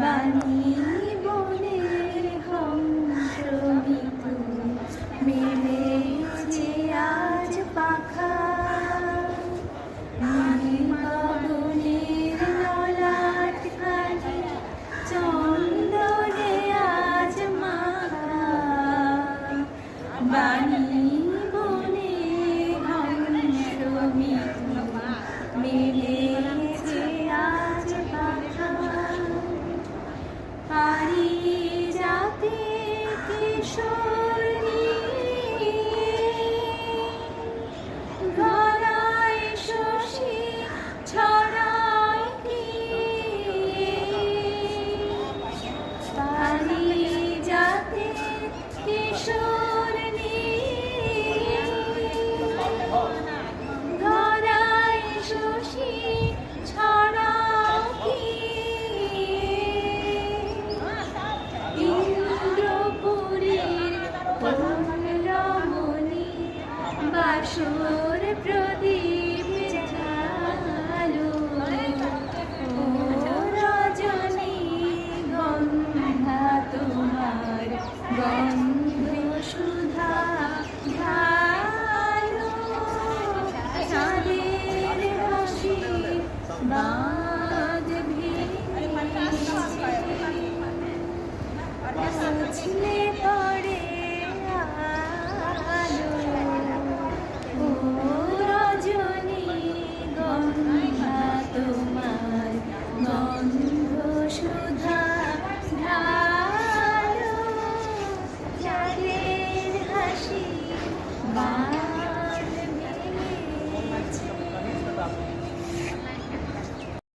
বাণী বনে হংস মিলেছে আজ পাখা। গগনের ললাট খানি চন্দনে আজ মাখা। বাণী shine. আশুর প্রদীপ ঝালো রজনী গন্ধা তোমার গন্ধ সুধা ভালো চাঁদের বা 감사합니다.